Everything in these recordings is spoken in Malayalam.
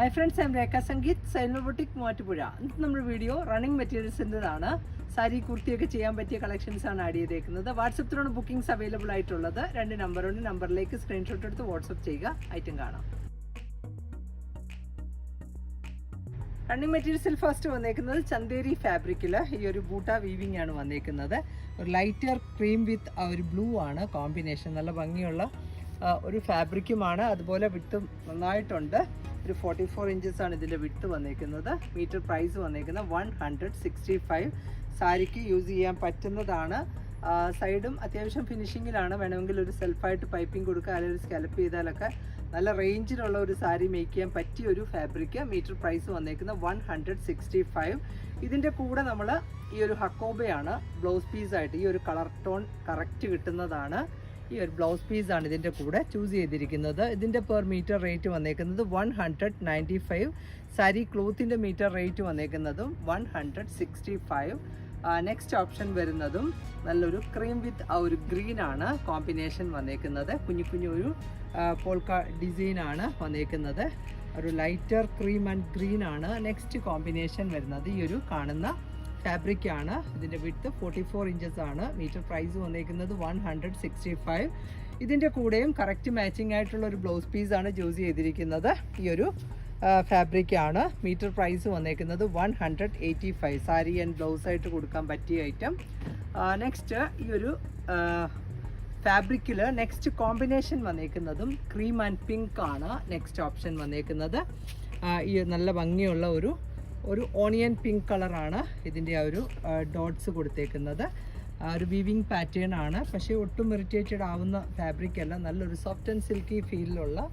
Hi friends I'm Rekha Sangeeth സൈനോബോട്ടിക് Muvattupuzha. ഇന്ന് നമ്മുടെ വീഡിയോ റണ്ണിങ് മെറ്റീരിയൽസിന്റെതാണ് സാരി കുർത്തിയൊക്കെ ചെയ്യാൻ പറ്റിയ കളക്ഷൻസ് ആണ് ആഡ് ചെയ്തേക്കുന്നത്. വാട്സപ്പിലാണ് ബുക്കിംഗ്സ് അവൈലബിൾ ആയിട്ടുള്ളത് രണ്ട് നമ്പറുണ്ട് നമ്പറിലേക്ക് സ്ക്രീൻഷോട്ട് എടുത്ത് വാട്സപ്പ് ചെയ്യുക. ഐറ്റം കാണാം. റണ്ണിങ് മെറ്റീരിയൽസിൽ ഫസ്റ്റ് വന്നേക്കുന്നത് ചന്ദേരി ഫാബ്രിക്കിൽ ഈ ഒരു ബൂട്ട വീവിംഗ് ആണ് വന്നേക്കുന്നത്. ഒരു ലൈറ്റർ ക്രീം വിത്ത് ഒരു ബ്ലൂ ആണ്. കോമ്പിനേഷൻ നല്ല ഭംഗിയുള്ള ഒരു ഫാബ്രിക്കുമാണ് അതുപോലെ വിത്തും നന്നായിട്ടുണ്ട്. ഒരു ഫോർട്ടി ഫോർ ആണ് ഇതിന്റെ വിട്ട് വന്നേക്കുന്നത്. മീറ്റർ പ്രൈസ് വന്നേക്കുന്നത് വൺ ഹൺഡ്രഡ് സിക്സ്റ്റി ഫൈവ് സാരിക്ക് യൂസ് ചെയ്യാൻ പറ്റുന്നതാണ്. സൈഡും അത്യാവശ്യം ഫിനിഷിങ്ങിലാണ് വേണമെങ്കിൽ ഒരു സെൽഫായിട്ട് പൈപ്പിംഗ് കൊടുക്കുക അല്ലെങ്കിൽ ഒരു സ്കെലപ്പ് ചെയ്താലൊക്കെ നല്ല റേഞ്ചിലുള്ള ഒരു സാരി മേക്ക് ചെയ്യാൻ പറ്റിയ ഒരു ഫാബ്രിക് മീറ്റർ പ്രൈസ് വന്നേക്കുന്നത് വൺ ഹൺഡ്രഡ് സിക്സ്റ്റി ഫൈവ് ഇതിന്റെ കൂടെ നമ്മൾ ഈ ഒരു ഹക്കോബയാണ് ബ്ലൗസ് പീസായിട്ട് ഈ ഒരു കളർ ടോൺ കറക്റ്റ് കിട്ടുന്നതാണ്. ഈ ഒരു ബ്ലൗസ് പീസാണ് ഇതിന്റെ കൂടെ ചൂസ് ചെയ്തിരിക്കുന്നത്. ഇതിന്റെ പെർ മീറ്റർ റേറ്റ് വന്നേക്കുന്നത് one hundred ninety five sari ക്ലോത്തിന്റെ metre rate വന്നേക്കുന്നതും one hundred sixty five next option വരുന്നതും നല്ലൊരു ക്രീം വിത്ത് ആ ഒരു ഗ്രീൻ ആണ് കോമ്പിനേഷൻ വന്നേക്കുന്നത്. കുഞ്ഞു കുഞ്ഞു ഒരു പോൾക്ക ഡിസൈനാണ് വന്നേക്കുന്നത്. ഒരു ലൈറ്റർ ക്രീം ആൻഡ് ഗ്രീൻ ആണ് നെക്സ്റ്റ് കോമ്പിനേഷൻ വരുന്നത് ഈ ഒരു കാണുന്ന ഫാബ്രിക് ആണ്. ഇതിന്റെ വിത്ത് ഫോർട്ടി ഫോർ ഇഞ്ചസ് ആണ്. മീറ്റർ പ്രൈസ് വന്നേക്കുന്നത് വൺ ഹൺഡ്രഡ് സിക്സ്റ്റി ഫൈവ് ഇതിന്റെ കൂടെയും കറക്റ്റ് മാച്ചിങ് ആയിട്ടുള്ള ഒരു ബ്ലൗസ് പീസ് ആണ് ചൂസ് ചെയ്തിരിക്കുന്നത്. ഈ ഒരു ഫാബ്രിക് ആണ്. മീറ്റർ പ്രൈസ് വന്നേക്കുന്നത് one hundred eighty five sari and blouse ആയിട്ട് കൊടുക്കാൻ പറ്റിയ ഐറ്റം നെക്സ്റ്റ് ഈ ഒരു ഫാബ്രിക്കിൽ നെക്സ്റ്റ് കോമ്പിനേഷൻ വന്നേക്കുന്നതും ക്രീം ആൻഡ് പിങ്ക് ആണ്. നെക്സ്റ്റ് ഓപ്ഷൻ വന്നേക്കുന്നത്. ഈ നല്ല ഭംഗിയുള്ള ഒരു ഒരു ഓണിയൻ പിങ്ക് കളറാണ് ഇതിന്റെ ആ ഒരു ഡോട്ട്സ് കൊടുത്തേക്കുന്നത്. ഒരു വിവിങ് പാറ്റേൺ ആണ്. പക്ഷേ ഒട്ടും ഇറിറ്റേറ്റഡ് ആവുന്ന ഫാബ്രിക് അല്ല. നല്ലൊരു സോഫ്റ്റ് ആൻഡ് സിൽക്കി ഫീലിലുള്ള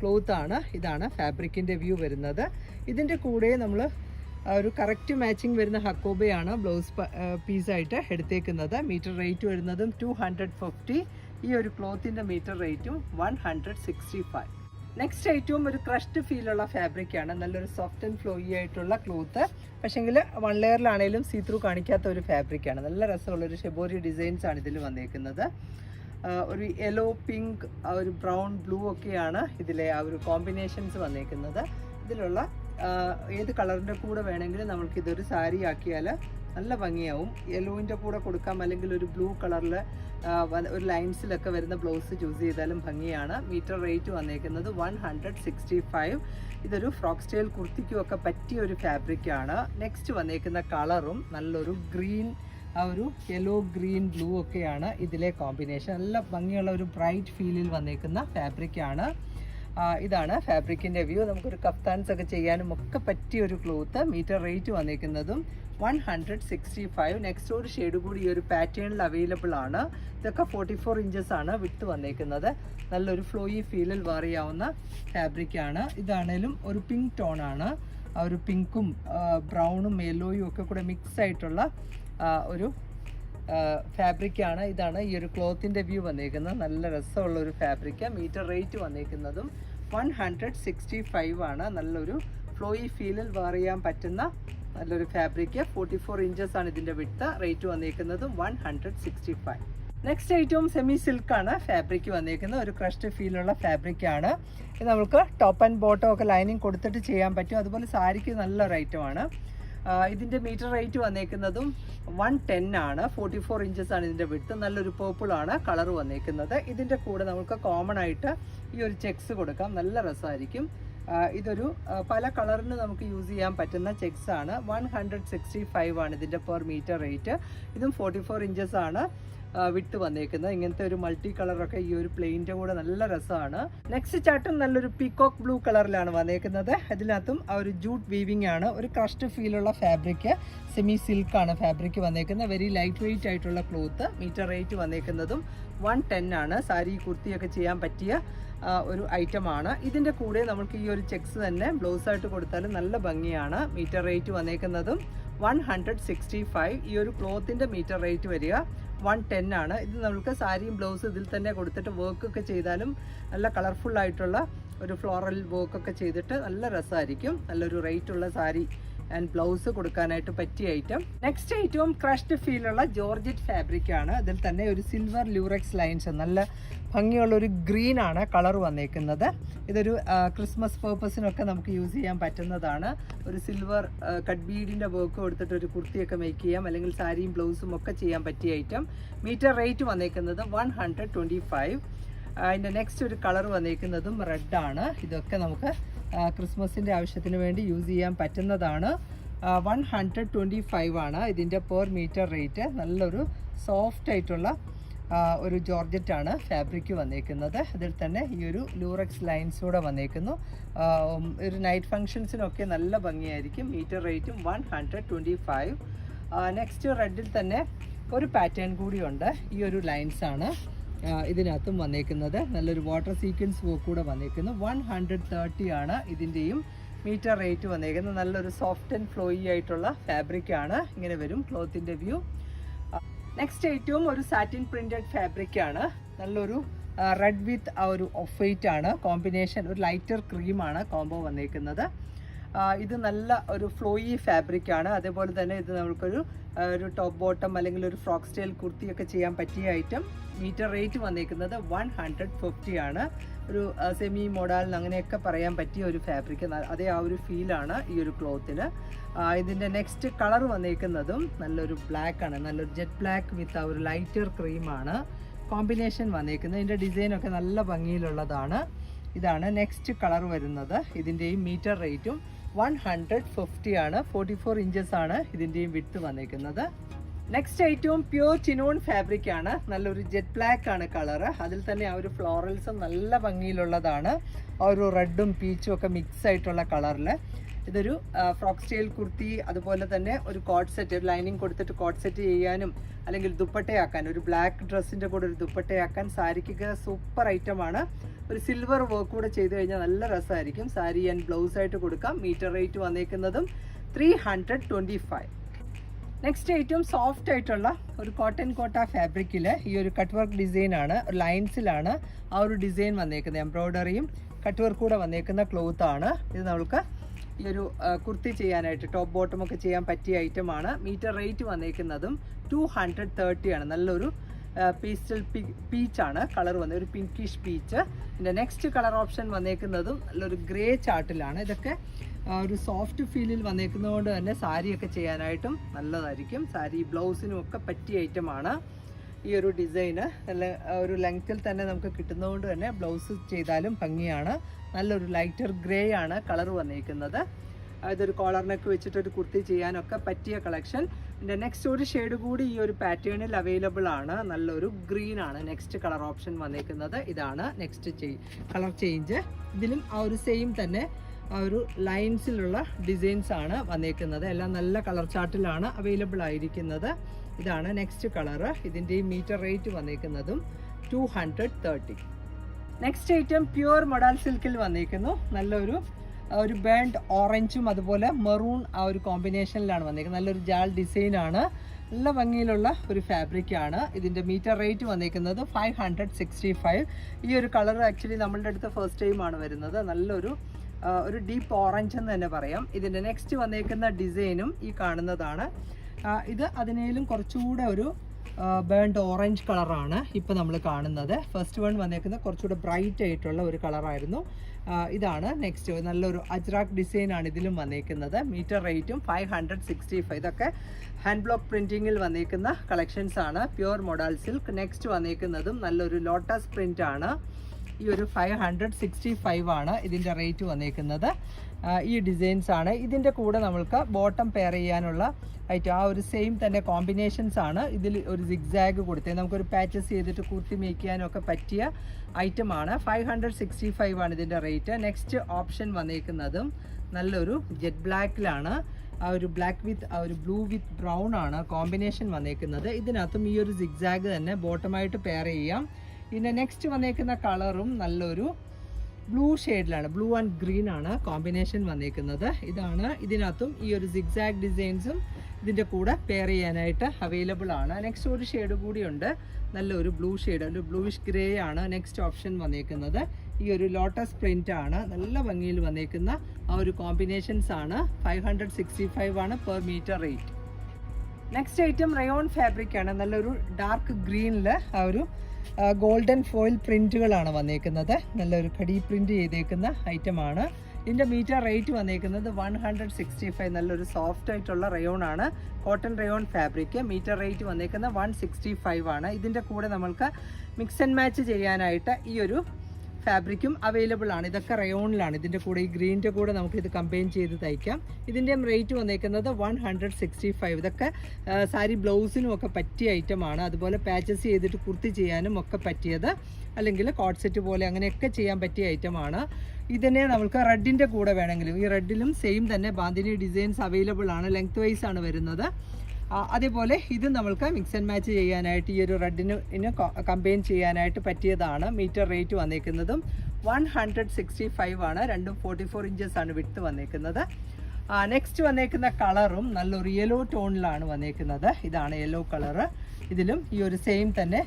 ക്ലോത്ത് ആണ്. ഇതാണ് ഫാബ്രിക്കിന്റെ വ്യൂ വരുന്നത്. ഇതിന്റെ കൂടെ നമ്മൾ ഒരു കറക്റ്റ് മാച്ചിങ് വരുന്ന ഹക്കോബയാണ് ബ്ലൗസ് പീസായിട്ട് എടുത്തേക്കുന്നത്. മീറ്റർ റേറ്റ് വരുന്നതും ടു ഹൺഡ്രഡ് ഫിഫ്റ്റി ഈ ഒരു ക്ലോത്തിന്റെ മീറ്റർ റേറ്റും one hundred sixty five next ഐറ്റവും ഒരു ക്രഷ്ഡ് ഫീലുള്ള ഫാബ്രിക് ആണ്. നല്ലൊരു സോഫ്റ്റ് ആൻഡ് ഫ്ലോയി ആയിട്ടുള്ള ക്ലോത്ത് പക്ഷേങ്കിൽ വൺ ലെയറിലാണെങ്കിലും സീ ത്രൂ കാണിക്കാത്ത ഒരു ഫാബ്രിക് ആണ്. നല്ല രസമുള്ള ഒരു ഷെബോരി ഡിസൈൻസ് ആണ് ഇതിൽ വന്നേക്കുന്നത്. ഒരു യെല്ലോ പിങ്ക് ഒരു ബ്രൗൺ ബ്ലൂ ഒക്കെയാണ് ഇതിലെ ആ ഒരു കോമ്പിനേഷൻസ് വന്നേക്കുന്നത്. ഇതിലുള്ള ഏത് കളറിന്റെ കൂടെ വേണമെങ്കിലും നമുക്ക് ഇതൊരു സാരി ആക്കിയാൽ നല്ല ഭംഗിയാവും. യെല്ലോവിന്റെ കൂടെ കൊടുക്കാം. അല്ലെങ്കിൽ ഒരു ബ്ലൂ കളറിൽ ഒരു ലൈൻസിലൊക്കെ വരുന്ന ബ്ലൗസ് ചൂസ് ചെയ്താലും ഭംഗിയാണ്. മീറ്റർ റേറ്റ് വന്നേക്കുന്നത് വൺ ഹൺഡ്രഡ് സിക്സ്റ്റി ഫൈവ് ഇതൊരു ഫ്രോക്ക് സ്റ്റൈൽ കുർത്തിക്കും ഒക്കെ പറ്റിയ ഒരു ഫാബ്രിക്കാണ് നെക്സ്റ്റ് വന്നേക്കുന്ന കളറും നല്ലൊരു ഗ്രീൻ ആ ഒരു യെല്ലോ ഗ്രീൻ ബ്ലൂ ഒക്കെയാണ് ഇതിലെ കോമ്പിനേഷൻ നല്ല ഭംഗിയുള്ള ഒരു ബ്രൈറ്റ് ഫീലിൽ വന്നേക്കുന്ന ഫാബ്രിക്കാണ് ഇതാണ് ഫാബ്രിക്കിന്റെ വ്യൂ നമുക്കൊരു കഫ്താൻസ് ഒക്കെ ചെയ്യാനും ഒക്കെ പറ്റിയ ഒരു cloth metre rate വന്നേക്കുന്നതും one hundred sixty five next ഒരു ഷെയ്ഡ് കൂടി ഈ ഒരു പാറ്റേണിൽ അവൈലബിൾ ആണ്. ഇതൊക്കെ ഫോർട്ടി ഫോർ ഇഞ്ചസ് ആണ് വിട്ട് വന്നേക്കുന്നത്. നല്ലൊരു ഫ്ലോയി ഫീലിൽ ഫാബ്രിക് ഫാബ്രിക്കാണ് ഇതാണേലും ഒരു പിങ്ക് ടോൺ ആണ്. ആ ഒരു പിങ്കും ബ്രൗണും യെല്ലോയും ഒക്കെ കൂടെ മിക്സ് ആയിട്ടുള്ള ഒരു ഫാബ്രിക്കാണ് ഇതാണ് ഈ ഒരു ക്ലോത്തിന്റെ വ്യൂ വന്നേക്കുന്നത്. നല്ല രസമുള്ള ഒരു ഫാബ്രിക്ക് മീറ്റർ റേറ്റ് വന്നേക്കുന്നതും വൺ ഹൺഡ്രഡ് സിക്സ്റ്റി ഫൈവ് ആണ്. നല്ലൊരു ഫ്ലോയി ഫീലിൽ വെയർ പറ്റുന്ന നല്ലൊരു ഫാബ്രിക് ഫോർട്ടി ഫോർ ഇഞ്ചസ് ആണ് ഇതിന്റെ വിട്ട് റേറ്റ് വന്നേക്കുന്നത് one hundred sixty five next ഐറ്റവും സെമി സിൽക്കാണ് ഫാബ്രിക് വന്നേക്കുന്നത്. ഒരു ക്രഷ്ഡ് ഫീലുള്ള ഫാബ്രിക് ആണ്. ഇത് നമുക്ക് ടോപ്പ് ആൻഡ് ബോട്ടം ഒക്കെ ലൈനിങ് കൊടുത്തിട്ട് ചെയ്യാൻ പറ്റും. അതുപോലെ സാരിക്ക് നല്ലൊരു ഐറ്റമാണ് ഇതിന്റെ മീറ്റർ റേറ്റ് വന്നേക്കുന്നതും വൺ ടെൻ ആണ്. ഫോർട്ടി ഫോർ ഇഞ്ചസ് ആണ് ഇതിന്റെ വിട്ട് നല്ലൊരു പേർപ്പിൾ ആണ് കളർ വന്നേക്കുന്നത്. ഇതിന്റെ കൂടെ നമുക്ക് കോമൺ ആയിട്ട് ഈ ഒരു ചെക്സ് കൊടുക്കാം. നല്ല രസമായിരിക്കും. ഇതൊരു പല കളറിന് നമുക്ക് യൂസ് ചെയ്യാൻ പറ്റുന്ന ചെക്സ് ആണ്. വൺ ഹൺഡ്രഡ് സിക്സ്റ്റി ഫൈവ് ആണ് ഇതിന്റെ പെർ മീറ്റർ റേറ്റ്. ഇതും ഫോർട്ടി ഫോർ ഇഞ്ചസ് ആണ് വിട്ട് വന്നേക്കുന്നത്. ഇങ്ങനത്തെ ഒരു മൾട്ടി കളറൊക്കെ ഈ ഒരു പ്ലെയിന്റെ കൂടെ നല്ല രസമാണ്. നെക്സ്റ്റ് ചാട്ടും നല്ലൊരു പീകോക്ക് ബ്ലൂ കളറിലാണ് വന്നേക്കുന്നത്. അതിനകത്തും ആ ഒരു ജൂട്ട് വീവിംഗ് ആണ്. ഒരു ക്രഷ്ഡ് ഫീലുള്ള ഫാബ്രിക് സെമി സിൽക്കാണ് ഫാബ്രിക് വന്നേക്കുന്നത്. വെരി ലൈറ്റ് വെയിറ്റ് ആയിട്ടുള്ള ക്ലോത്ത് മീറ്റർ റേറ്റ് വന്നേക്കുന്നതും വൺ ടെൻ ആണ്. സാരി കുർത്തിയൊക്കെ ചെയ്യാൻ പറ്റിയ ഒരു ഐറ്റമാണ്. ഇതിന്റെ കൂടെ നമുക്ക് ഈ ഒരു ചെക്സ് തന്നെ ബ്ലൗസ് ആയിട്ട് കൊടുത്താലും നല്ല ഭംഗിയാണ് മീറ്റർ റേറ്റ് വന്നേക്കുന്നതും. വൺ ഹൺഡ്രഡ് സിക്സ്റ്റി ഫൈവ് ഈ ഒരു ക്ലോത്തിന്റെ മീറ്റർ റേറ്റ് വരിക വൺ ടെൻ ആണ്. ഇത് നമുക്ക് സാരിയും ബ്ലൗസ് ഇതിൽ തന്നെ കൊടുത്തിട്ട് വർക്ക് ഒക്കെ ചെയ്താലും നല്ല കളർഫുള്ളായിട്ടുള്ള ഒരു ഫ്ലോറൽ വർക്കൊക്കെ ചെയ്തിട്ട് നല്ല രസമായിരിക്കും. നല്ലൊരു റേറ്റുള്ള സാരി ആൻഡ് ബ്ലൗസ് കൊടുക്കാനായിട്ട് പറ്റിയ ഐറ്റം നെക്സ്റ്റ് ഏറ്റവും ക്രഷ്ഡ് ഫീലുള്ള ജോർജറ്റ് ഫാബ്രിക് ആണ്. അതിൽ തന്നെ ഒരു സിൽവർ ലൂറക്സ് ലൈൻസ് നല്ല ഭംഗിയുള്ള ഒരു ഗ്രീൻ ആണ് കളർ വന്നേക്കുന്നത്. ഇതൊരു ക്രിസ്മസ് പേർപ്പസിനൊക്കെ നമുക്ക് യൂസ് ചെയ്യാൻ പറ്റുന്നതാണ്. ഒരു സിൽവർ കട്ട് ബീഡിന്റെ വർക്ക് കൊടുത്തിട്ട് ഒരു കുർത്തിയൊക്കെ മേക്ക് ചെയ്യാം. അല്ലെങ്കിൽ സാരിയും ബ്ലൗസും ഒക്കെ ചെയ്യാൻ പറ്റിയ ഐറ്റം മീറ്റർ റേറ്റ് വന്നേക്കുന്നത് വൺ ഹൺഡ്രഡ് ട്വന്റി ഫൈവ് അതിന്റെ നെക്സ്റ്റ് ഒരു കളർ വന്നേക്കുന്നതും റെഡ് ആണ്. ഇതൊക്കെ നമുക്ക് ക്രിസ്മസിന്റെ ആവശ്യത്തിന് വേണ്ടി യൂസ് ചെയ്യാൻ പറ്റുന്നതാണ്. വൺ ഹൺഡ്രഡ് ട്വന്റി ഫൈവ് ആണ്. ഇതിന്റെ പെർ മീറ്റർ റേറ്റ് നല്ലൊരു സോഫ്റ്റ് ആയിട്ടുള്ള ഒരു ജോർജറ്റ് ആണ് ഫാബ്രിക് വന്നേക്കുന്നത്. അതിൽ തന്നെ ഈ ഒരു ലൂറക്സ് ലൈൻസ് കൂടെ വന്നേക്കുന്നു. ഒരു നൈറ്റ് ഫങ്ഷൻസിനൊക്കെ നല്ല ഭംഗിയായിരിക്കും. മീറ്റർ റേറ്റും one hundred twenty five next റെഡിൽ തന്നെ ഒരു പാറ്റേൺ കൂടിയുണ്ട്. ഈ ഒരു ലൈൻസാണ് ഇതിനകത്തും വന്നേക്കുന്നത്. നല്ലൊരു വാട്ടർ സീക്വൻസ് കൂടെ വന്നേക്കുന്നു. വൺ ഹൺഡ്രഡ് തേർട്ടി ആണ് ഇതിന്റെയും മീറ്റർ റേറ്റ് വന്നേക്കുന്നത്. നല്ലൊരു സോഫ്റ്റ് ആൻഡ് ഫ്ലോയി ആയിട്ടുള്ള ഫാബ്രിക് ആണ്. ഇങ്ങനെ വരും ക്ലോത്തിന്റെ വ്യൂ നെക്സ്റ്റ് ഏറ്റവും ഒരു സാറ്റിൻ പ്രിന്റഡ് ഫാബ്രിക് ആണ്. നല്ലൊരു റെഡ് വിത്ത് ആ ഒരു ഓഫ് വൈറ്റ് ആണ്. കോമ്പിനേഷൻ ഒരു ലൈറ്റർ ക്രീമാണ് കോംബോ വന്നേക്കുന്നത്. ഇത് നല്ല ഒരു ഫ്ലോയി ഫാബ്രിക് ആണ്. അതേപോലെ തന്നെ ഇത് നമുക്കൊരു ഒരു ടോപ്പ് ബോട്ടം അല്ലെങ്കിൽ ഒരു ഫ്രോക്ക് സ്റ്റൈൽ കുർത്തിയൊക്കെ ചെയ്യാൻ പറ്റിയ ഐറ്റം മീറ്റർ റേറ്റ് വന്നേക്കുന്നത് വൺ ഹൺഡ്രഡ് ഫിഫ്റ്റി ആണ്. ഒരു സെമി മോഡൽ അങ്ങനെയൊക്കെ പറയാൻ പറ്റിയ ഒരു ഫാബ്രിക് അതേ ആ ഒരു ഫീലാണ് ഈ ഒരു ക്ലോത്തിന് ഇതിന്റെ നെക്സ്റ്റ് കളർ വന്നേക്കുന്നതും നല്ലൊരു ബ്ലാക്ക് ആണ്. നല്ലൊരു ജെറ്റ് ബ്ലാക്ക് വിത്ത് ആ ഒരു ലൈറ്റർ ക്രീമാണ് കോമ്പിനേഷൻ വന്നേക്കുന്നത്. ഇതിന്റെ ഡിസൈനൊക്കെ നല്ല ഭംഗിയിലുള്ളതാണ്. ഇതാണ് നെക്സ്റ്റ് കളർ വരുന്നത്. ഇതിന്റെയും മീറ്റർ റേറ്റും വൺ ഹൺഡ്രഡ് ഫിഫ്റ്റി ആണ്. ഫോർട്ടി ഫോർ ഇഞ്ചസ് ആണ് ഇതിന്റെയും വിട്ട് വന്നേക്കുന്നത്. നെക്സ്റ്റ് ഐറ്റവും പ്യൂർ ചിനോൺ ഫാബ്രിക് ആണ്. നല്ലൊരു ജെറ്റ് ബ്ലാക്ക് ആണ് കളറ് അതിൽ തന്നെ ആ ഒരു ഫ്ലോറൽസും നല്ല ഭംഗിയിലുള്ളതാണ്. ആ ഒരു റെഡും പീച്ചും ഒക്കെ മിക്സ് ആയിട്ടുള്ള കളറിൽ ഇതൊരു ഫ്രോക്ക് സ്റ്റൈൽ കുർത്തി അതുപോലെ തന്നെ ഒരു കോട്ട് സെറ്റ് ഒരു ലൈനിങ് കൊടുത്തിട്ട് കോട്ട് സെറ്റ് ചെയ്യാനും അല്ലെങ്കിൽ ദുപ്പട്ടയാക്കാൻ ഒരു ബ്ലാക്ക് ഡ്രസ്സിന്റെ കൂടെ ഒരു ദുപ്പട്ടയാക്കാൻ സാരിക്കൊക്കെ സൂപ്പർ ഐറ്റമാണ്. ഒരു സിൽവർ വർക്ക് കൂടെ ചെയ്ത് കഴിഞ്ഞാൽ നല്ല രസമായിരിക്കും. സാരി ആൻഡ് ബ്ലൗസ് ആയിട്ട് കൊടുക്കാം. Metre rate വന്നേക്കുന്നതും three hundred twenty five next ഏറ്റവും സോഫ്റ്റ് ആയിട്ടുള്ള ഒരു കോട്ടൺ കോട്ട ഫാബ്രിക്കിൽ ഈ ഒരു കട്ട് വർക്ക് ഡിസൈൻ ആണ്. ലൈൻസിലാണ് ആ ഒരു ഡിസൈൻ വന്നേക്കുന്നത്. എംബ്രോയ്ഡറിയും കട്ട് വർക്ക് കൂടെ വന്നേക്കുന്ന ക്ലോത്ത് ആണ്. ഇത് നമുക്ക് ഈ ഒരു കുർത്തി ചെയ്യാനായിട്ട് ടോപ്പ് ബോട്ടം ഒക്കെ ചെയ്യാൻ പറ്റിയ ഐറ്റമാണ് മീറ്റർ റേറ്റ് വന്നേക്കുന്നതും ടു ഹൺഡ്രഡ് തേർട്ടി ആണ്. നല്ലൊരു പീസ്റ്റൽ പി പീച്ചാണ് കളർ വന്നത്. ഒരു പിങ്കിഷ് പീച്ച് ഇതിന്റെ നെക്സ്റ്റ് കളർ ഓപ്ഷൻ വന്നേക്കുന്നതും നല്ലൊരു ഗ്രേ ചാർട്ടിലാണ് ഇതൊക്കെ ഒരു സോഫ്റ്റ് ഫീലിൽ വന്നേക്കുന്നതുകൊണ്ട് തന്നെ സാരിയൊക്കെ ചെയ്യാനായിട്ടും നല്ലതായിരിക്കും. സാരി ബ്ലൗസിനും ഒക്കെ പറ്റിയ ഐറ്റമാണ് ഈ ഒരു ഡിസൈന് നല്ല ഒരു ലെങ്ത്തിൽ തന്നെ നമുക്ക് കിട്ടുന്നതുകൊണ്ട് തന്നെ ബ്ലൗസ് ചെയ്താലും ഭംഗിയാണ്. നല്ലൊരു ലൈറ്റർ ഗ്രേ ആണ് കളർ വന്നിരിക്കുന്നത്. ഇതൊരു കോളർ നെക്ക് വെച്ചിട്ട് ഒരു കുർത്തി ചെയ്യാനൊക്കെ പറ്റിയ കളക്ഷൻ പിന്നെ നെക്സ്റ്റ് ഒരു ഷെയ്ഡ് കൂടി ഈ ഒരു പാറ്റേണിൽ അവൈലബിൾ ആണ്. നല്ലൊരു ഗ്രീൻ ആണ് നെക്സ്റ്റ് കളർ ഓപ്ഷൻ വന്നിരിക്കുന്നത്. ഇതാണ് നെക്സ്റ്റ് കളർ ചേഞ്ച് ഇതിലും ആ ഒരു സെയിം തന്നെ ആ ഒരു ലൈൻസിലുള്ള ഡിസൈൻസ് ആണ് വന്നിരിക്കുന്നത്. എല്ലാം നല്ല കളർ ചാർട്ടിലാണ് അവൈലബിൾ ആയിരിക്കുന്നത്. ഇതാണ് നെക്സ്റ്റ് കളറ് ഇതിന്റെ metre rate വന്നിരിക്കുന്നതും two hundred thirty next item pure modal സിൽക്കിൽ വന്നിരിക്കുന്നു നല്ലൊരു ഒരു ബേൺഡ് ഓറഞ്ചും അതുപോലെ മെറൂൺ ആ ഒരു കോമ്പിനേഷനിലാണ് വന്നിരിക്കുന്നത് നല്ലൊരു ജാൾ ഡിസൈനാണ്. നല്ല ഭംഗിയിലുള്ള ഒരു ഫാബ്രിക് ആണ്. ഇതിന്റെ മീറ്റർ റേറ്റ് വന്നിരിക്കുന്നത് ഫൈവ് ഹൺഡ്രഡ് സിക്സ്റ്റി ഫൈവ് ഈ ഒരു കളർ ആക്ച്വലി നമ്മളുടെ അടുത്ത് ഫസ്റ്റ് ടൈമാണ് വരുന്നത്. നല്ലൊരു ഒരു ഡീപ്പ് ഓറഞ്ച് എന്ന് തന്നെ പറയാം. ഇതിന്റെ നെക്സ്റ്റ് വന്നേക്കുന്ന ഡിസൈനും ഈ കാണുന്നതാണ്. ഇത് അതിനേലും കുറച്ചുകൂടെ ഒരു ബേൺഡ് ഓറഞ്ച് കളറാണ് ഇപ്പോൾ നമ്മൾ കാണുന്നത്. ഫസ്റ്റ് വൺ വന്നേക്കുന്നത് കുറച്ചുകൂടെ ബ്രൈറ്റ് ആയിട്ടുള്ള ഒരു കളറായിരുന്നു ഇതാണ് നെക്സ്റ്റ് നല്ലൊരു അജ്രാക്ക് ഡിസൈനാണ് ഇതിലും വന്നേക്കുന്നത്. മീറ്റർ റേറ്റും ഫൈവ് ഹൺഡ്രഡ് സിക്സ്റ്റി ഫൈവ് ഇതൊക്കെ ഹാൻഡ് ബ്ലോക്ക് പ്രിന്റിങ്ങിൽ വന്നേക്കുന്ന കളക്ഷൻസ് ആണ്. പ്യുവർ മൊഡാൽ സിൽക്ക് നെക്സ്റ്റ് വന്നേക്കുന്നതും നല്ലൊരു ലോട്ടസ് പ്രിന്റ് ആണ്. ഈ ഒരു ഫൈവ് ഹൺഡ്രഡ് സിക്സ്റ്റി ഫൈവ് ആണ് ഇതിന്റെ റേറ്റ് വന്നേക്കുന്നത്. ഈ ഡിസൈൻസ് ആണ്. ഇതിന്റെ കൂടെ നമ്മൾക്ക് ബോട്ടം പെയർ ചെയ്യാനുള്ള ഐറ്റം ആ ഒരു സെയിം തന്നെ കോമ്പിനേഷൻസ് ആണ് ഇതിൽ ഒരു സിഗ്സാഗ് കൊടുത്തത്. നമുക്കൊരു പാച്ചസ് ചെയ്തിട്ട് കൂട്ടി മേക്ക് ചെയ്യാനൊക്കെ പറ്റിയ ഐറ്റമാണ് ഫൈവ് ഹൺഡ്രഡ് സിക്സ്റ്റി ഫൈവ് ആണ് ഇതിന്റെ റേറ്റ് നെക്സ്റ്റ് ഓപ്ഷൻ വന്നേക്കുന്നതും നല്ലൊരു ജെറ്റ് ബ്ലാക്കിലാണ് ആ ഒരു ബ്ലാക്ക് വിത്ത് ആ ഒരു ബ്ലൂ വിത്ത് ബ്രൗൺ ആണ് കോമ്പിനേഷൻ വന്നേക്കുന്നത്. ഇതിനകത്തും ഈ ഒരു സിഗ്സാഗ് തന്നെ ബോട്ടമായിട്ട് പെയർ ചെയ്യാം. പിന്നെ നെക്സ്റ്റ് വന്നേക്കുന്ന കളറും നല്ലൊരു ബ്ലൂ ഷെയ്ഡിലാണ് ബ്ലൂ ആൻഡ് ഗ്രീൻ ആണ് കോമ്പിനേഷൻ വന്നിരിക്കുന്നത് ഇതാണ് ഇതിനകത്തും ഈ ഒരു സിഗ്സാഗ് ഡിസൈൻസും ഇതിന്റെ കൂടെ പെയർ ചെയ്യാനായിട്ട് അവൈലബിൾ ആണ്. നെക്സ്റ്റ് ഒരു ഷെയ്ഡ് കൂടിയുണ്ട് നല്ലൊരു ബ്ലൂ ഷെയ്ഡ് ഒരു ബ്ലൂയിഷ് ഗ്രേ ആണ് നെക്സ്റ്റ് ഓപ്ഷൻ വന്നിരിക്കുന്നത് ഈ ഒരു ലോട്ടസ് പ്രിന്റ് ആണ് നല്ല ഭംഗിയിൽ വന്നിരിക്കുന്ന ആ ഒരു കോമ്പിനേഷൻസ് ആണ്. ഫൈവ് ഹൺഡ്രഡ് സിക്സ്റ്റി ഫൈവ് ആണ് per metre rate next item rayon fabric ആണ്. നല്ലൊരു ഡാർക്ക് ഗ്രീനിൽ ആ ഒരു ഗോൾഡൻ ഫോയിൽ പ്രിന്റുകളാണ് വന്നേക്കുന്നത്. നല്ലൊരു കടി പ്രിന്റ് ചെയ്തേക്കുന്ന ഐറ്റം ആണ് ഇതിന്റെ മീറ്റർ റേറ്റ് വന്നേക്കുന്നത് വൺ ഹൺഡ്രഡ് സിക്സ്റ്റി ഫൈവ് നല്ലൊരു സോഫ്റ്റ് ആയിട്ടുള്ള റയോൺ ആണ്. Cotton rayon fabric metre rate വന്നേക്കുന്നത് വൺ സിക്സ്റ്റി ഫൈവ് ആണ്. ഇതിന്റെ കൂടെ നമ്മൾക്ക് മിക്സ് ആൻഡ് മാച്ച് ചെയ്യാനായിട്ട് ഈ ഒരു ഫാബ്രിക്കും അവൈലബിൾ ആണ്. ഇതൊക്കെ റയോണിലാണ്. ഇതിന്റെ കൂടെ ഈ ഗ്രീനിന്റെ കൂടെ നമുക്ക് ഇത് കമ്പൈൻ ചെയ്ത് തയ്ക്കാം. ഇതിന്റെയും റേറ്റ് വന്നേക്കുന്നത് വൺ ഹൺഡ്രഡ് സിക്സ്റ്റി ഫൈവ് ഇതൊക്കെ സാരി ബ്ലൗസിനും ഒക്കെ പറ്റിയ ഐറ്റമാണ് അതുപോലെ പാച്ചസ് ചെയ്തിട്ട് കുർത്തി ചെയ്യാനും ഒക്കെ പറ്റിയത്. അല്ലെങ്കിൽ കോട്ട് സെറ്റ് പോലെ അങ്ങനെയൊക്കെ ചെയ്യാൻ പറ്റിയ ഐറ്റമാണ് ഇതിനെ നമുക്ക് റെഡിന്റെ കൂടെ വേണമെങ്കിലും ഈ റെഡിലും സെയിം തന്നെ. ബാന്തിനി ഡിസൈൻസ് അവൈലബിൾ ആണ്. ലെങ്ത് വൈസ് ആണ് വരുന്നത്. അതേപോലെ ഇത് നമ്മൾക്ക് മിക്സ് ആൻഡ് മാച്ച് ചെയ്യാനായിട്ട് ഈ ഒരു റെഡിന് കമ്പൈൻ ചെയ്യാനായിട്ട് പറ്റിയതാണ്. മീറ്റർ റേറ്റ് വന്നേക്കുന്നതും വൺ ഹൺഡ്രഡ് സിക്സ്റ്റി ഫൈവ് ആണ്. രണ്ടും ഫോർട്ടി ഫോർ ആണ് വിട്ട് വന്നേക്കുന്നത്. നെക്സ്റ്റ് വന്നേക്കുന്ന കളറും നല്ലൊരു യെല്ലോ ടോണിലാണ് വന്നേക്കുന്നത്. ഇതാണ് യെല്ലോ കളറ് ഇതിലും ഈ ഒരു സെയിം തന്നെ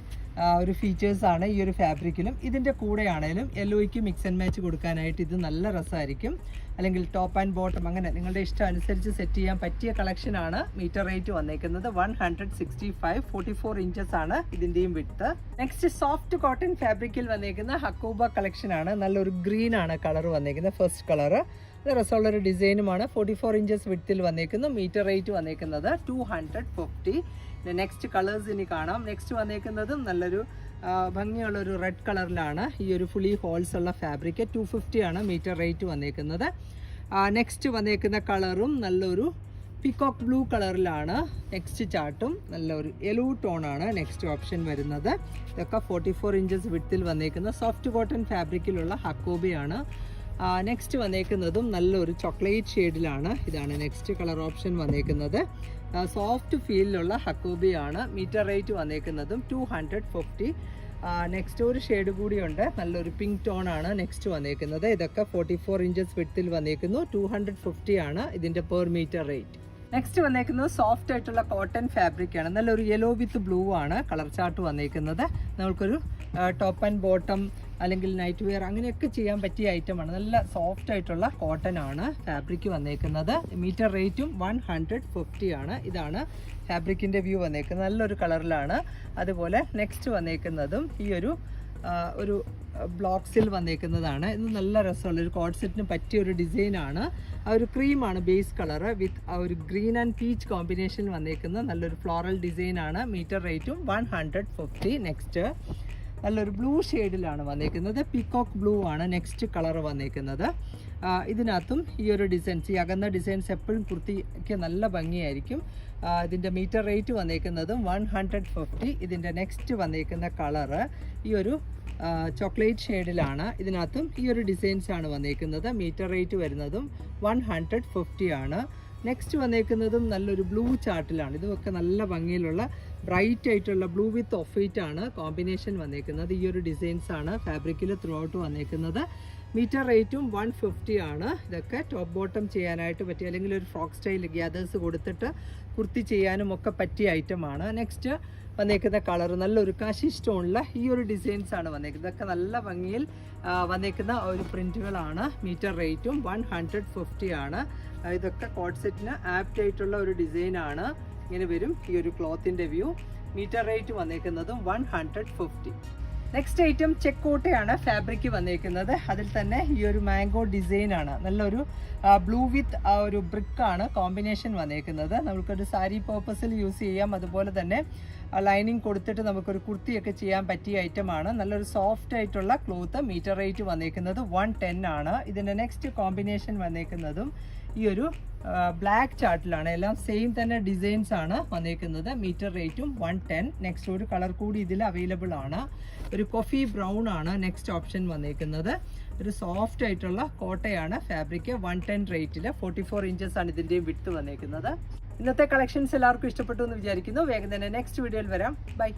ഒരു ഫീച്ചേഴ്സാണ് ഈ ഒരു ഫാബ്രിക്കിലും ഇതിന്റെ കൂടെ ആണെങ്കിലും യെല്ലോയ്ക്ക് മിക്സ് ആൻഡ് മാച്ച് കൊടുക്കാനായിട്ട് ഇത് നല്ല രസമായിരിക്കും. അല്ലെങ്കിൽ ടോപ്പ് ആൻഡ് ബോട്ടം അങ്ങനെ നിങ്ങളുടെ ഇഷ്ടം അനുസരിച്ച് സെറ്റ് ചെയ്യാൻ പറ്റിയ കളക്ഷനാണ് മീറ്റർ റേറ്റ് വന്നേക്കുന്നത് one hundred sixty five forty four inches ആണ് ഇതിന്റെയും വിട്ട് നെക്സ്റ്റ് സോഫ്റ്റ് കോട്ടൺ ഫാബ്രിക്കിൽ വന്നേക്കുന്ന ഹക്കൂബ കളക്ഷൻ ആണ്. നല്ലൊരു ഗ്രീൻ ആണ് കളർ വന്നേക്കുന്നത് ഫസ്റ്റ് കളർ ഇത് രസമുള്ള ഒരു ഡിസൈനുമാണ് ഫോർട്ടി ഫോർ ഇഞ്ചസ് വിട്ടിൽ വന്നേക്കുന്നു മീറ്റർ റേറ്റ് വന്നേക്കുന്നത് two hundred fifty next colours ഇനി കാണാം. നെക്സ്റ്റ് വന്നേക്കുന്നതും നല്ലൊരു ഭംഗിയുള്ള ഒരു റെഡ് കളറിലാണ് ഈ ഒരു ഫുള്ളി ഹോൾസ് ഉള്ള ഫാബ്രിക് ടു ആണ് മീറ്റർ റേറ്റ് വന്നേക്കുന്നത്. നെക്സ്റ്റ് വന്നേക്കുന്ന കളറും നല്ലൊരു പിക്കോക്ക് ബ്ലൂ കളറിലാണ് നെക്സ്റ്റ് ചാർട്ടും നല്ലൊരു യെലോ ടോണാണ് നെക്സ്റ്റ് ഓപ്ഷൻ വരുന്നത്. ഇതൊക്കെ ഫോർട്ടി ഫോർ ഇഞ്ചസ് വിട്ടിൽ വന്നേക്കുന്ന സോഫ്റ്റ് കോട്ടൺ ഫാബ്രിക്കിലുള്ള ഹക്കോബിയാണ് നെക്സ്റ്റ് വന്നേക്കുന്നതും നല്ലൊരു ചോക്ലേറ്റ് ഷെയ്ഡിലാണ് ഇതാണ് നെക്സ്റ്റ് കളർ ഓപ്ഷൻ വന്നേക്കുന്നത്. സോഫ്റ്റ് ഫീലിലുള്ള ഹക്കോബിയാണ് മീറ്റർ റേറ്റ് വന്നേക്കുന്നതും ടു ഹൺഡ്രഡ് ഫിഫ്റ്റി നെക്സ്റ്റ് ഒരു ഷെയ്ഡ് കൂടിയുണ്ട്. നല്ലൊരു പിങ്ക് ടോൺ ആണ് നെക്സ്റ്റ് വന്നേക്കുന്നത്. ഇതൊക്കെ ഫോർട്ടി ഫോർ ഇഞ്ചസ് വിട്ടിൽ വന്നേക്കുന്നു. ടു ഹൺഡ്രഡ് ഫിഫ്റ്റി ആണ് ഇതിന്റെ പെർ മീറ്റർ റേറ്റ് നെക്സ്റ്റ് വന്നേക്കുന്നത് സോഫ്റ്റ് ആയിട്ടുള്ള കോട്ടൺ ഫാബ്രിക് ആണ്. നല്ലൊരു യെല്ലോ വിത്ത് ബ്ലൂ ആണ്. കളർ ചാർട്ട് വന്നേക്കുന്നത്. നമുക്കൊരു ടോപ്പ് ആൻഡ് ബോട്ടം അല്ലെങ്കിൽ നൈറ്റ് വെയർ അങ്ങനെയൊക്കെ ചെയ്യാൻ പറ്റിയ ഐറ്റമാണ് നല്ല സോഫ്റ്റ് ആയിട്ടുള്ള കോട്ടൺ ആണ് ഫാബ്രിക് വന്നേക്കുന്നത്. മീറ്റർ റേറ്റും വൺ ഹൺഡ്രഡ് ഫിഫ്റ്റി ആണ്. ഇതാണ് ഫാബ്രിക്കിന്റെ വ്യൂ വന്നേക്കുന്നത്. നല്ലൊരു കളറിലാണ് അതുപോലെ നെക്സ്റ്റ് വന്നേക്കുന്നതും ഈ ഒരു ഒരു ബ്ലോക്സിൽ വന്നേക്കുന്നതാണ്. ഇത് നല്ല രസമുള്ള ഒരു കോഡ് സെറ്റിന് പറ്റിയ ഒരു ഡിസൈനാണ് ആ ഒരു ക്രീമാണ് ബേസ് കളറ് വിത്ത് ആ ഒരു ഗ്രീൻ ആൻഡ് പീച്ച് കോമ്പിനേഷൻ വന്നേക്കുന്ന നല്ലൊരു ഫ്ലോറൽ ഡിസൈനാണ് മീറ്റർ റേറ്റും വൺ ഹൺഡ്രഡ് ഫിഫ്റ്റി നെക്സ്റ്റ് നല്ലൊരു ബ്ലൂ ഷെയ്ഡിലാണ് വന്നേക്കുന്നത്. പിക്കോക്ക് ബ്ലൂ ആണ് നെക്സ്റ്റ് കളർ വന്നേക്കുന്നത്. ഇതിനകത്തും ഈ ഒരു ഡിസൈൻസ് ഈ അകന്ന ഡിസൈൻസ് എപ്പോഴും കുർത്തിക്ക് നല്ല ഭംഗിയായിരിക്കും. ഇതിന്റെ മീറ്റർ റേറ്റ് വന്നേക്കുന്നതും വൺ ഹൺഡ്രഡ് ഫിഫ്റ്റി ഇതിന്റെ നെക്സ്റ്റ് വന്നേക്കുന്ന കളറ് ഈ ഒരു ചോക്ലേറ്റ് ഷെയ്ഡിലാണ് ഇതിനകത്തും ഈ ഒരു ഡിസൈൻസ് ആണ് വന്നേക്കുന്നത്. മീറ്റർ റേറ്റ് വരുന്നതും വൺ ഹൺഡ്രഡ് ഫിഫ്റ്റി ആണ്. നെക്സ്റ്റ് വന്നേക്കുന്നതും നല്ലൊരു ബ്ലൂ ചാർട്ടിലാണ് ഇതുമൊക്കെ നല്ല ഭംഗിയിലുള്ള ബ്രൈറ്റ് ആയിട്ടുള്ള ബ്ലൂ വിത്ത് ഓഫ് വൈറ്റ് ആണ് കോമ്പിനേഷൻ വന്നേക്കുന്നത്. ഈ ഒരു ഡിസൈൻസ് ആണ് ഫാബ്രിക്കിൽ ത്രൂ ഔട്ട് വന്നേക്കുന്നത്. മീറ്റർ റേറ്റും വൺ ഫിഫ്റ്റി ആണ്. ഇതൊക്കെ ടോപ്പ് ബോട്ടം ചെയ്യാനായിട്ട് പറ്റിയ അല്ലെങ്കിൽ ഒരു ഫ്രോക്ക് സ്റ്റൈൽ ഗ്യാദേഴ്സ് കൊടുത്തിട്ട് കുർത്തി ചെയ്യാനും ഒക്കെ പറ്റിയ ഐറ്റമാണ് നെക്സ്റ്റ് വന്നേക്കുന്ന കളർ നല്ലൊരു കാശി സ്റ്റോണിൽ ഈ ഒരു ഡിസൈൻസ് ആണ് വന്നേക്കുന്നത്. ഇതൊക്കെ നല്ല ഭംഗിയിൽ വന്നേക്കുന്ന ഒരു പ്രിന്റുകളാണ് മീറ്റർ റേറ്റും വൺ ഹൺഡ്രഡ് ഫിഫ്റ്റി ആണ്. ഇതൊക്കെ കോട്ട് സെറ്റിന് ആപ്റ്റ് ആയിട്ടുള്ള ഒരു ഡിസൈൻ ആണ്. ഇങ്ങനെ വരും ഈ ഒരു ക്ലോത്തിന്റെ view. Metre rate വന്നേക്കുന്നതും one hundred fifty next item ചെക്കോട്ടയാണ് fabric വന്നേക്കുന്നത്. അതിൽ തന്നെ ഈ ഒരു മാംഗോ ഡിസൈൻ ആണ്. നല്ലൊരു ബ്ലൂ വിത്ത് ആ ഒരു ബ്രിക്ക് ആണ് കോമ്പിനേഷൻ വന്നേക്കുന്നത്. നമുക്കൊരു സാരി പേർപ്പസിൽ യൂസ് ചെയ്യാം. അതുപോലെ തന്നെ ലൈനിങ് കൊടുത്തിട്ട് നമുക്കൊരു കുർത്തിയൊക്കെ ചെയ്യാൻ പറ്റിയ ഐറ്റമാണ് നല്ലൊരു സോഫ്റ്റ് ആയിട്ടുള്ള ക്ലോത്ത് മീറ്റർ റേറ്റ് വന്നേക്കുന്നത് വൺ ടെൻ ആണ്. ഇതിന്റെ നെക്സ്റ്റ് കോമ്പിനേഷൻ വന്നേക്കുന്നതും ഈ ഒരു ബ്ലാക്ക് ചാർട്ടിലാണ് എല്ലാം സെയിം തന്നെ ഡിസൈൻസ് ആണ് വന്നേക്കുന്നത്. മീറ്റർ റേറ്റും വൺ ടെൻ നെക്സ്റ്റ് ഒരു കളർ കൂടി ഇതിൽ അവൈലബിൾ ആണ്. ഒരു കോഫി ബ്രൗൺ ആണ് നെക്സ്റ്റ് ഓപ്ഷൻ വന്നേക്കുന്നത്. ഒരു സോഫ്റ്റ് ആയിട്ടുള്ള കോട്ടയാണ് ഫാബ്രിക് വൺ ടെൻ റേറ്റിൽ ഫോർട്ടി ഫോർ ഇഞ്ചസ് ആണ് ഇതിന്റെയും വിട്ട് വന്നേക്കുന്നത്. ഇന്നത്തെ കളക്ഷൻസ് എല്ലാവർക്കും ഇഷ്ടപ്പെട്ടു എന്ന് വിചാരിക്കുന്നു. വേഗം തന്നെ നെക്സ്റ്റ് വീഡിയോയിൽ വരാം. ബൈ